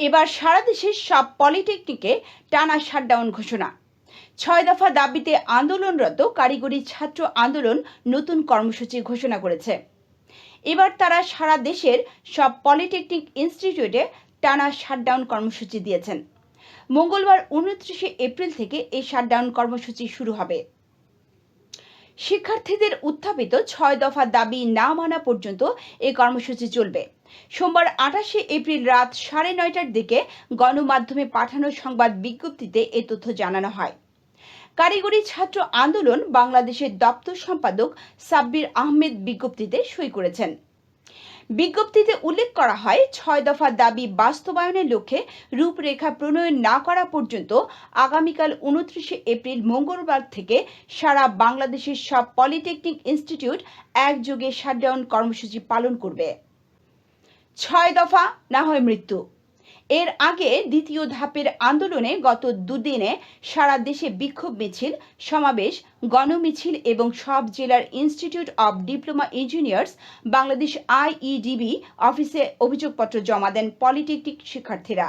এবার সারা দেশের সব পলিটেকনিকে টানা শাটডাউন ঘোষণা। ছয় দফা দাবিতে আন্দোলনরত কারিগরি ছাত্র আন্দোলন নতুন কর্মসূচি ঘোষণা করেছে। এবার তারা সারা দেশের সব পলিটেকনিক ইনস্টিটিউটে টানা শাটডাউন কর্মসূচি দিয়েছেন। মঙ্গলবার উনত্রিশে এপ্রিল থেকে এই শাটডাউন কর্মসূচি শুরু হবে। শিক্ষার্থীদের উত্থাপিত ছয় দফা দাবি না মানা পর্যন্ত এই কর্মসূচি চলবে। সোমবার আঠাশে এপ্রিল রাত সাড়ে নয়টার দিকে গণমাধ্যমে পাঠানো সংবাদ বিজ্ঞপ্তিতে এ তথ্য জানানো হয়। কারিগরি ছাত্র আন্দোলন বাংলাদেশের দপ্তর সম্পাদক সাব্বির আহমেদ বিজ্ঞপ্তিতে সই করেছেন। বিজ্ঞপ্তিতে উল্লেখ করা হয়, ছয় দফা দাবি বাস্তবায়নের লক্ষ্যে রূপরেখা প্রণয়ন না করা পর্যন্ত আগামীকাল উনত্রিশে এপ্রিল মঙ্গলবার থেকে সারা বাংলাদেশের সব পলিটেকনিক ইনস্টিটিউট একযোগে শাটডাউন কর্মসূচি পালন করবে। ছয় দফা না হয় মৃত্যু। এর আগে দ্বিতীয় ধাপের আন্দোলনে গত দুদিনে সারা দেশে বিক্ষোভ মিছিল, সমাবেশ, গণমিছিল এবং সব জেলার institute of diploma engineers Bangladesh IEDB অফিসে অভিযোগপত্র জমা দেন পলিটেকনিক শিক্ষার্থীরা।